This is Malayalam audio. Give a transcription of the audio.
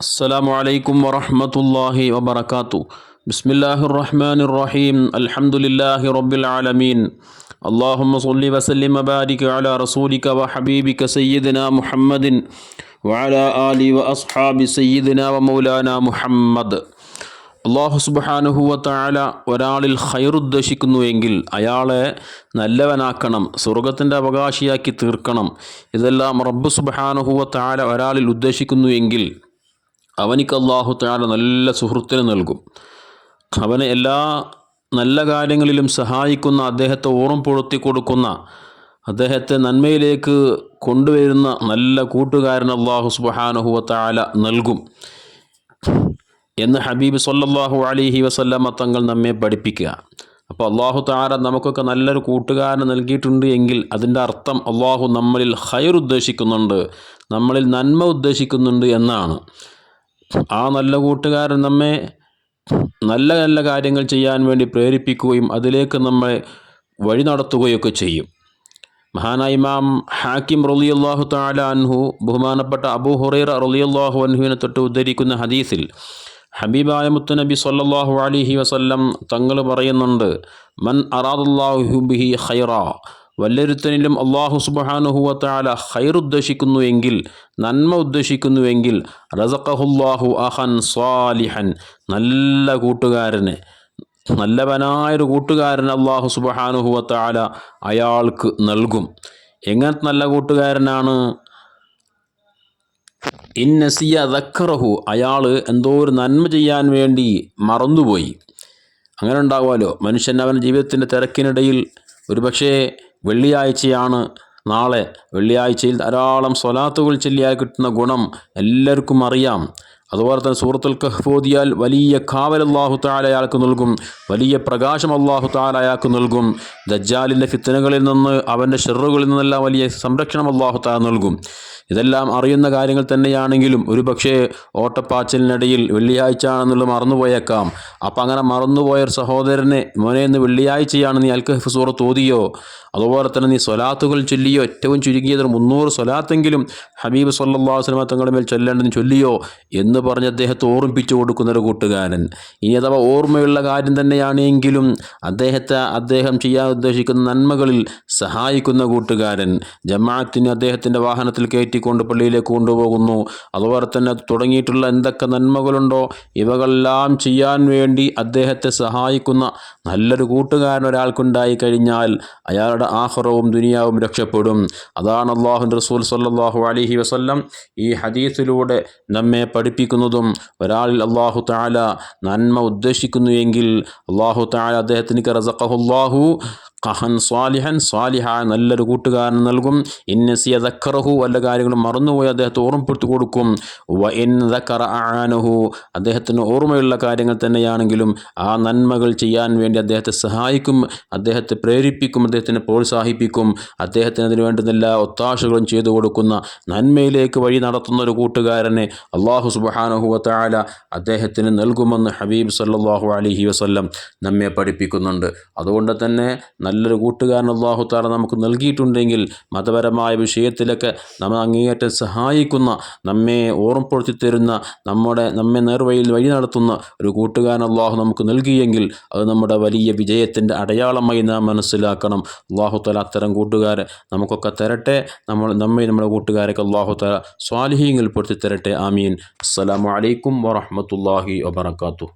السلام عليكم ورحمة الله وبركاته بسم الله الرحمن الرحيم الحمد لله رب العالمين اللهم صل وسلم وبارك على رسولك وحبيبك سيدنا محمد وعلى آله وأصحاب سيدنا ومولانا محمد അള്ളാഹു സുബാനുഹുവത്തായ ഒരാളിൽ ഹൈറുദ്ദേശിക്കുന്നുവെങ്കിൽ അയാളെ നല്ലവനാക്കണം സ്വർഗത്തിൻ്റെ അവകാശിയാക്കി തീർക്കണം ഇതെല്ലാം റബ്ബ് സുബാനുഹുവത്തായ ഒരാളിൽ ഉദ്ദേശിക്കുന്നുവെങ്കിൽ അവനിക്ക് അള്ളാഹു താല നല്ല സുഹൃത്തിന് നൽകും. അവനെ എല്ലാ നല്ല കാര്യങ്ങളിലും സഹായിക്കുന്ന അദ്ദേഹത്തെ ഓർമ്മപ്പെടുത്തി കൊടുക്കുന്ന അദ്ദേഹത്തെ നന്മയിലേക്ക് കൊണ്ടുവരുന്ന നല്ല കൂട്ടുകാരൻ അള്ളാഹു സുബാനഹുവ താല നൽകും എന്ന് ഹബീബ് സല്ലാഹു അലിഹി വസല്ലമ്മ തങ്ങൾ നമ്മെ പഠിപ്പിക്കുക. അപ്പോൾ അള്ളാഹു താര നമുക്കൊക്കെ നല്ലൊരു കൂട്ടുകാരനെ നൽകിയിട്ടുണ്ട് എങ്കിൽ അതിന്റെ അർത്ഥം അള്ളാഹു നമ്മളിൽ ഹൈർ ഉദ്ദേശിക്കുന്നുണ്ട് നമ്മളിൽ നന്മ ഉദ്ദേശിക്കുന്നുണ്ട് എന്നാണ്. ആ നല്ല കൂട്ടുകാരൻ നമ്മെ നല്ല നല്ല കാര്യങ്ങൾ ചെയ്യാൻ വേണ്ടി പ്രേരിപ്പിക്കുകയും അതിലേക്ക് നമ്മെ വഴി നടത്തുകയൊക്കെ ചെയ്യും. മഹാനായ ഇമാം ഹാക്കിം റളിയല്ലാഹു താല അൻഹു ബഹുമാനപ്പെട്ട അബൂ ഹുറൈറ റളിയല്ലാഹു അൻഹുവിനെ തൊട്ട് ഉദ്ധരിക്കുന്ന ഹദീസിൽ ഹബീബായ മുത്തുനബി സല്ലാഹു അലിഹി വസല്ലം തങ്ങൾ പറയുന്നുണ്ട് മൻ അറാദുല്ലാഹു ബിഹി ഖൈറ വല്ലൊരുത്തനിലും അള്ളാഹു സുബാനുഹുവത്താല ഹൈർ ഉദ്ദേശിക്കുന്നുവെങ്കിൽ നന്മ ഉദ്ദേശിക്കുന്നുവെങ്കിൽ റസഖഹുല്ലാഹു അഹൻ സ്വാലിഹൻ നല്ല കൂട്ടുകാരന് നല്ലവനായൊരു കൂട്ടുകാരൻ അള്ളാഹു സുബഹാനുഹുവത്താല അയാൾക്ക് നൽകും. എങ്ങനത്തെ നല്ല കൂട്ടുകാരനാണ്? ഇന്നസിയ ദക്കറഹു അയാൾ എന്തോ ഒരു നന്മ ചെയ്യാൻ വേണ്ടി മറന്നുപോയി. അങ്ങനെ ഉണ്ടാകുമല്ലോ മനുഷ്യൻ അവൻ ജീവിതത്തിന്റെ തിരക്കിനിടയിൽ ഒരുപക്ഷേ വെള്ളിയാഴ്ചയാണ് നാളെ. വെള്ളിയാഴ്ചയിൽ ധാരാളം സ്വലാത്തുകൾ ചൊല്ലിയാൽ കിട്ടുന്ന ഗുണം എല്ലാവർക്കും അറിയാം. അതുപോലെ തന്നെ സൂറത്തുൽ കഹ്ഫ് ഓതിയാൽ വലിയ കാവൽ അള്ളാഹു താല അയാൾക്ക് നൽകും വലിയ പ്രകാശം അള്ളാഹു താല അയാൾക്ക് നൽകും. ദജ്ജാലിന്റെ ഫിത്തനകളിൽ നിന്ന് അവന്റെ ഷെറുകളിൽ നിന്നെല്ലാം വലിയ സംരക്ഷണം അള്ളാഹു താല നൽകും. ഇതെല്ലാം അറിയുന്ന കാര്യങ്ങൾ തന്നെയാണെങ്കിലും ഒരു പക്ഷേ ഓട്ടപ്പാച്ചലിനിടയിൽ വെള്ളിയാഴ്ച ആണെന്നുള്ളത് മറന്നുപോയേക്കാം. അപ്പം അങ്ങനെ മറന്നുപോയ ഒരു സഹോദരനെ മോനെ ഇന്ന് വെള്ളിയാഴ്ചയാണ് നീ അൽക്കഹഫ് സൂറത്ത് ഓതിയോ? അതുപോലെ തന്നെ നീ സ്വലാത്തുകൾ ചൊല്ലിയോ? ഏറ്റവും ചുരുങ്ങിയത് മുന്നൂറ് സ്വലാത്തെങ്കിലും ഹബീബ് സല്ലാ വസ്ലമ തങ്ങളുടെ മേൽ ചൊല്ലേണ്ടതിന് ചൊല്ലിയോ? എന്ന് പറഞ്ഞ് അദ്ദേഹത്തെ ഓർമ്മിപ്പിച്ചു കൊടുക്കുന്ന ഒരു കൂട്ടുകാരൻ. ഇനി അഥവാ ഓർമ്മയുള്ള കാര്യം തന്നെയാണെങ്കിലും അദ്ദേഹത്തെ അദ്ദേഹം ചെയ്യാൻ ഉദ്ദേശിക്കുന്ന നന്മകളിൽ സഹായിക്കുന്ന കൂട്ടുകാരൻ ജമാഅത്തിന് അദ്ദേഹത്തിന്റെ വാഹനത്തിൽ കയറ്റിക്കൊണ്ട് പള്ളിയിലേക്ക് കൊണ്ടുപോകുന്നു. അതുപോലെ തന്നെ തുടങ്ങിയിട്ടുള്ള എന്തൊക്കെ നന്മകളുണ്ടോ ഇവകളെല്ലാം ചെയ്യാൻ വേണ്ടി അദ്ദേഹത്തെ സഹായിക്കുന്ന നല്ലൊരു കൂട്ടുകാരൻ ഒരാൾക്കുണ്ടായി കഴിഞ്ഞാൽ അയാളുടെ ആഹ്റവും ദുനിയാവും രക്ഷപ്പെടും. അതാണ് അള്ളാഹു റസൂൽ സല്ലാഹു അലഹി വസല്ലം ഈ ഹദീസിലൂടെ നമ്മെ പഠിപ്പിക്കുന്നതും. ഒരാളിൽ അള്ളാഹു താല നന്മ ഉദ്ദേശിക്കുന്നു എങ്കിൽ അള്ളാഹു താല അദ്ദേഹത്തിന് റസഖഹുല്ലാഹു കഹൻ സ്വാലിഹൻ സ്വാലിഹ നല്ലൊരു കൂട്ടുകാരൻ നൽകും. ഇന്നസിയ ദക്കറഹു വല്ല കാര്യങ്ങളും മറന്നുപോയി അദ്ദേഹത്തെ ഓർമ്മപ്പെടുത്തി കൊടുക്കും. വ ഇൻ ദക്കറ ആനഹു അദ്ദേഹത്തിന് ഓർമ്മയുള്ള കാര്യങ്ങൾ തന്നെയാണെങ്കിലും ആ നന്മകൾ ചെയ്യാൻ വേണ്ടി അദ്ദേഹത്തെ സഹായിക്കും അദ്ദേഹത്തെ പ്രേരിപ്പിക്കും അദ്ദേഹത്തിനെ പ്രോത്സാഹിപ്പിക്കും. അദ്ദേഹത്തിന് അതിന് വേണ്ടുന്ന എല്ലാ ഒത്താശകളും ചെയ്തു കൊടുക്കുന്ന നന്മയിലേക്ക് വഴി നടത്തുന്ന ഒരു കൂട്ടുകാരനെ അള്ളാഹു സുബാനഹുവ താല അദ്ദേഹത്തിന് നൽകുമെന്ന് ഹബീബ് സല്ലാഹു അലഹി വസ്ല്ലം നമ്മെ പഠിപ്പിക്കുന്നുണ്ട്. അതുകൊണ്ട് തന്നെ നല്ലൊരു കൂട്ടുകാരൻ അള്ളാഹു താല നമുക്ക് നൽകിയിട്ടുണ്ടെങ്കിൽ മതപരമായ വിഷയത്തിലൊക്കെ നമ്മൾ അങ്ങേയറ്റം സഹായിക്കുന്ന നമ്മെ ഓർമ്മപ്പെടുത്തി തരുന്ന നമ്മുടെ നമ്മെ നേർവഴിയിൽ വഴി നടത്തുന്ന ഒരു കൂട്ടുകാരൻ അള്ളാഹു നമുക്ക് നൽകിയെങ്കിൽ അത് നമ്മുടെ വലിയ വിജയത്തിന്റെ അടയാളമായി നാം മനസ്സിലാക്കണം. അള്ളാഹു താല അത്തരം കൂട്ടുകാരെ നമുക്കൊക്കെ തരട്ടെ. നമ്മൾ നമ്മെ നമ്മുടെ കൂട്ടുകാരൊക്കെ അള്ളാഹു താല സ്വാലിഹീങ്ങളിൽ പെടുത്തി തരട്ടെ. ആമീൻ. അസ്സലാമു അലൈക്കും വറഹമത്തല്ലാഹി വബർക്കാത്തു